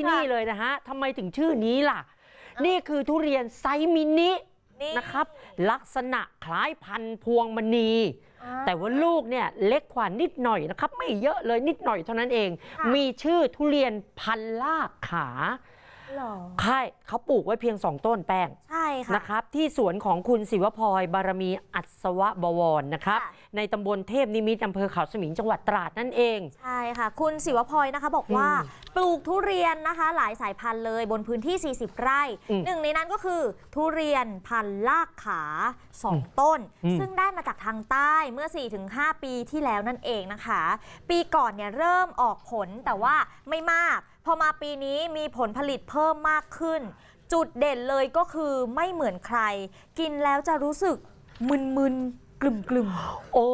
ที่นี่เลยนะฮะทำไมถึงชื่อนี้ล่ะ นี่คือทุเรียนไซส์มินินี่นะครับ ลักษณะคล้ายพันธุ์พวงมณีอ่าแต่ว่าลูกเนี่ยเล็กกว่านิดหน่อยนะครับ ไม่เยอะเลยนิดหน่อยเท่านั้นเองค่ะมีชื่อทุเรียนพันลากขาหรอ ค่ายเขาปลูกไว้เพียงสองต้นแป้งใช่ค่ะนะครับ ที่สวนของคุณศิวพลอยบารมีอัศวบวรนะครับค่ะในตำบลเทพนิมิตรอำเภอเขาสมิงจังหวัดตราดนั่นเอง ใช่ค่ะ คุณศิวพลอยนะคะบอกว่าอืมปลูกทุเรียนนะคะ หลายสายพันธุ์เลยบนพื้นที่ 40 ไร่อืมหนึ่งในนั้นก็คือ ทุเรียนพันธุ์ลากขา2ต้นอืมซึ่งได้มาจากทางใต้เมื่อ 4-5 ปีที่แล้วนั่นเองนะคะ ปีก่อนเนี่ยเริ่มออกผลแต่ว่าไม่มากพ อมาปีนี้มีผลผลิตเพิ่มมากขึ้น จุดเด่นเลยก็คือไม่เหมือนใคร กินแล้วจะรู้สึกมึนๆ กลุ่มโอ้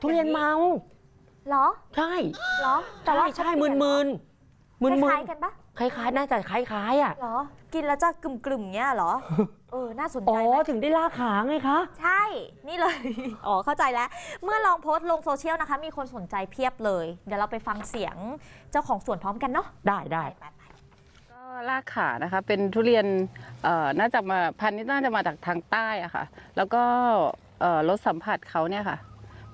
ทุเรียนเมา ๆเหรอใช่เหรอใช่ใช่มึนมึนมึนคมึล้านยๆกันปะคล้ายๆ น่าจะคล้ายๆอะเหรอ กินแล้วจะกลุ่มๆเงี้ยเหรอ เออ น่าสนใจอ๋อ ไหมถึงได้ลากขาไงคะ ใช่ นี่เลย อ๋อ เข้าใจแล้ว เมื่อลองโพสต์ลงโซเชียลนะคะ มีคนสนใจเพียบเลย เดี๋ยวเราไปฟังเสียงเจ้าของสวนพร้อมกันเนาะได้ได้ ไปๆก็ลากขานะคะเป็นทุเรียนเอ่อน่าจะมาพันธุ์นี้น่าจะมาจากทางใต้อะค่ะ แล้วก็เอ่อรสสัมผัสเขาเนี่ยค่ะ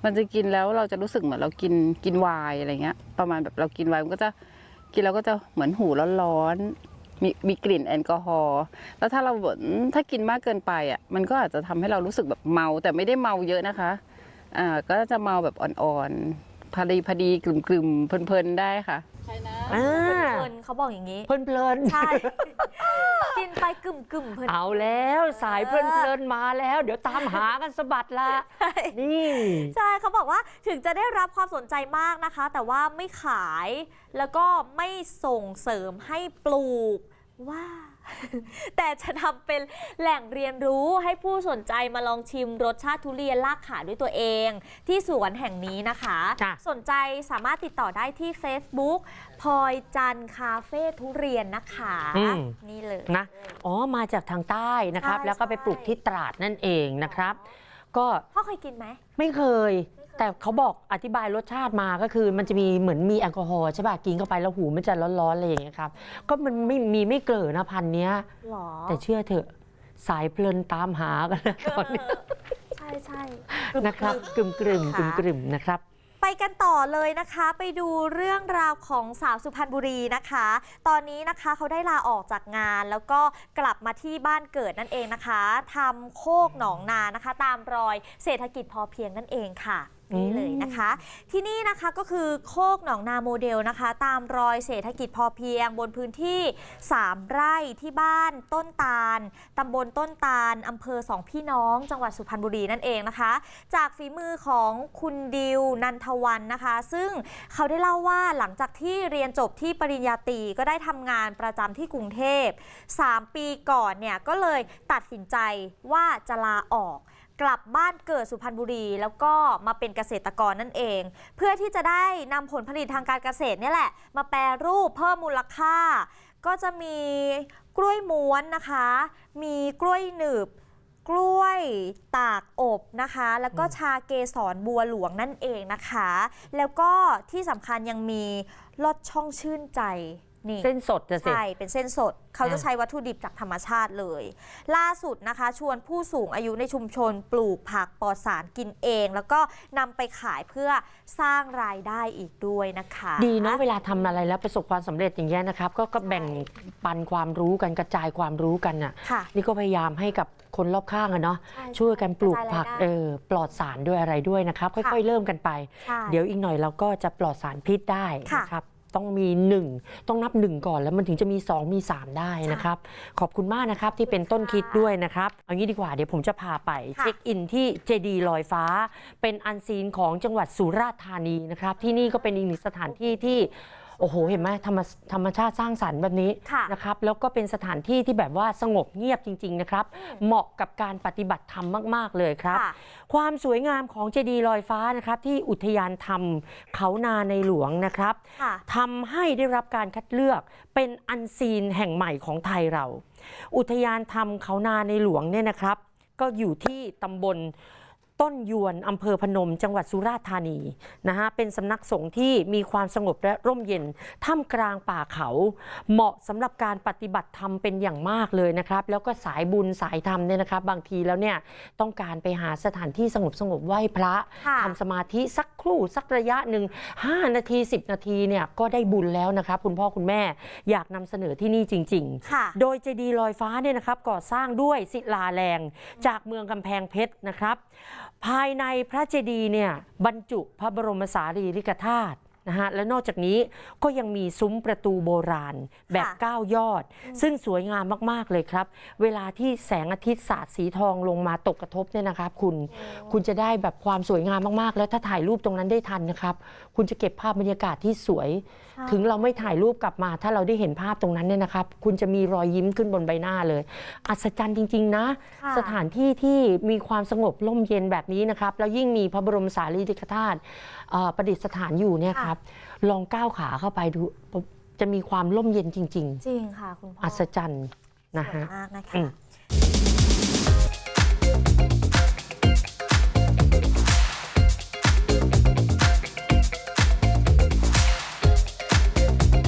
มันจะกินแล้วเราจะรู้สึกเหมือนเรากินกินไวน์อะไรเงี้ย ประมาณแบบเรากินไวน์มันก็จะกินแล้วก็จะเหมือนหูร้อนๆ มีมีกลิ่นแอลกอฮอล์แล้วถ้าเราถ้ากินมากเกินไปอะมันก็อาจจะทำให้เรารู้สึกแบบเมา แต่ไม่ได้เมาเยอะนะคะอ่าก็จะเมาแบบอ่อนๆพอดีพอดีกลุ่มๆเพลินๆได้ค่ะ ใช่นะอ่าๆเพลินๆเขาบอกอย่างนี้ เพลินเพลินๆใช่ กินไปกึ่มๆเพลิน เอาแล้วสายเพลินเพลินๆมาแล้ว เดี๋ยวตามหากันสะบัดละนี่ ใช่เขาบอกว่าถึงจะได้รับความสนใจมากนะคะ แต่ว่าไม่ขายแล้วก็ไม่ส่งเสริมให้ปลูก ว่า แต่จะทำเป็นแหล่งเรียนรู้ให้ผู้สนใจมาลองชิมรสชาติทุเรียนลากขาด้วยตัวเอง ที่สวนแห่งนี้นะคะ จ้ะ สนใจสามารถติดต่อได้ที่ Facebook พลอยจันทร์คาเฟ่ทุเรียนนะคะ อืม นี่เลย นะ อ๋อ มาจากทางใต้นะครับ ใช่แล้วก็ไปปลูกที่ตราดนั่นเองนะครับ ก็พ่อเคยกินไหม ไม่เคย แต่เขาบอกอธิบายรสชาติมาก็คือมันจะมีเหมือนมีแอลกอฮอล์ใช่ป่ะกินเข้าไปแล้วหูมันจะร้อนๆอะไรอย่างเงี้ยครับก็มันไม่มีไม่เกลือนะพันธุ์เนี้ย หรอ แต่เชื่อเถอะสายเพลินตามหากันนะตอนนี้ใช่ใช่นะครับกึ่มกลึมกึ่มกลึมนะครับ ไปกันต่อเลยนะคะ ไปดูเรื่องราวของสาวสุพรรณบุรีนะคะ ตอนนี้นะคะเขาได้ลาออกจากงานแล้วก็กลับมาที่บ้านเกิดนั่นเองนะคะทำโคกหนองนานะคะ ตามรอยเศรษฐกิจพอเพียงนั่นเองค่ะ นี่เลยนะคะ ที่นี่นะคะก็คือโคกหนองนาโมเดลนะคะ ตามรอยเศรษฐกิจพอเพียงบนพื้นที่ 3 ไร่ที่บ้านต้นตาลตำบลต้นตาลอำเภอสองพี่น้อง จังหวัดสุพรรณบุรีนั่นเองนะคะ จากฝีมือของคุณดิวนันทวันนะคะ ซึ่งเขาได้เล่าว่าหลังจากที่เรียนจบที่ปริญญาตรีก็ได้ทำงานประจำที่กรุงเทพ 3 ปีก่อนเนี่ยก็เลยตัดสินใจว่าจะลาออก กลับบ้านเกิดสุพรรณบุรี แล้วก็มาเป็นเกษตรกรนั่นเอง เพื่อที่จะได้นำผลผลิตทางการเกษตรนี่แหละ มาแปรรูปเพิ่มมูลค่า ก็จะมีกล้วยม้วนนะคะ มีกล้วยหนึบกล้วยตากอบนะคะ แล้วก็ชาเกสรบัวหลวงนั่นเองนะคะ แล้วก็ที่สำคัญยังมีลอดช่องชื่นใจ นี่ เส้นสดจะเสร็จใช่ เป็นเส้นสด เขาจะอ่าใช้วัตถุดิบจากธรรมชาติเลย ล่าสุดนะคะ ชวนผู้สูงอายุในชุมชนปลูกผักปลอดสารกินเอง แล้วก็นำไปขายเพื่อสร้างรายได้อีกด้วยนะคะดีเนาะเวลาทำอะไรแล้วประสบความสำเร็จอย่างเงี้ยนะครับก็ก็แบ่งปันความรู้กันกระจายความรู้กันน่ะ ค่ะ นี่ก็พยายามให้กับคนรอบข้างอะเนาะใช่ช่วยกันปลูกระจายผักรายได้ เออปลอดสารด้วยอะไรด้วยนะครับค่ะค่อยๆเริ่มกันไป ใช่ เดี๋ยวอีกหน่อยเราก็จะปลอดสารพิษได้ค่ะ นะครับ ต้องมี 1 ต้องนับ 1 ก่อนแล้วมันถึงจะมี 2 มี 3 ได้นะครับ ขอบคุณมากนะครับที่เป็นต้นคิดด้วยนะครับเอางี้ดีกว่าเดี๋ยวผมจะพาไปค่ะเช็คอินที่เจดีลอยฟ้า เป็นอันซีนของจังหวัดสุราษฎร์ธานีนะครับ ที่นี่ก็เป็นอีกหนึ่งสถานที่ที่ โอ้โห เห็นไหมธรรมธรรมชาติสร้างสรรค์แบบนี้ค่ะนะครับ แล้วก็เป็นสถานที่ที่แบบว่าสงบเงียบจริง ๆ นะครับ เหมาะกับการปฏิบัติธรรมมาก ๆ เลยครับ ค่ะ ความสวยงามของเจดีย์ลอยฟ้านะครับ ที่อุทยานธรรมเขานาในหลวงนะครับ ค่ะ ทำให้ได้รับการคัดเลือกเป็นอันซีนแห่งใหม่ของไทยเรา อุทยานธรรมเขานาในหลวงเนี่ยนะครับ ก็อยู่ที่ตำบล ต้นยวนอำเภอพนม จังหวัดสุราษฎร์ธานีนะฮะเป็นสำนักสงฆ์ที่มีความสงบและร่มเย็นท่ามกลางป่าเขา เหมาะสำหรับการปฏิบัติธรรมเป็นอย่างมากเลยนะครับ แล้วก็สายบุญสายธรรมเนี่ยนะครับ บางทีแล้วเนี่ยต้องการไปหาสถานที่สงบสงบๆไหว้พระค่ะทำสมาธิสักครู่สักระยะหนึ่ง5นาที 10 นาทีเนี่ยก็ได้บุญแล้วนะครับ คุณพ่อคุณแม่อยากนำเสนอที่นี่จริง ๆ ค่ะ โดยเจดีย์ลอยฟ้าเนี่ยนะครับก่อสร้างด้วยศิลาแรงจากเมืองกำแพงเพชรนะครับภายในพระเจดีย์เนี่ยบรรจุพระบรมสารีริกธาตุ นะฮะและนอกจากนี้ก็ยังมีซุ้มประตูโบราณแบบค่ะ 9ยอด ซึ่งสวยงามมากๆเลยครับ เวลาที่แสงอาทิตย์สาดสีทองลงมาตกกระทบเนี่ยนะครับ คุณคุณจะได้แบบความสวยงามมากๆ แล้วถ้าถ่ายรูปตรงนั้นได้ทันนะครับ คุณจะเก็บภาพบรรยากาศที่สวยค่ะถึงเราไม่ถ่ายรูปกลับมา ถ้าเราได้เห็นภาพตรงนั้นเนี่ยนะครับ คุณจะมีรอยยิ้มขึ้นบนใบหน้าเลย อัศจรรย์จริง ๆ นะ ค่ะ สถานที่ที่มีความสงบร่มเย็นแบบนี้นะครับ แล้วยิ่งมีพระบรมสารีริกธาตุเอ่อประดิษฐานอยู่เนี่ยครับลองก้าวขาเข้าไปดูจะมีความร่มเย็นจริง จริงค่ะคุณพ่อๆอัศจรรย์นะสวยฮะมากนะคะอืม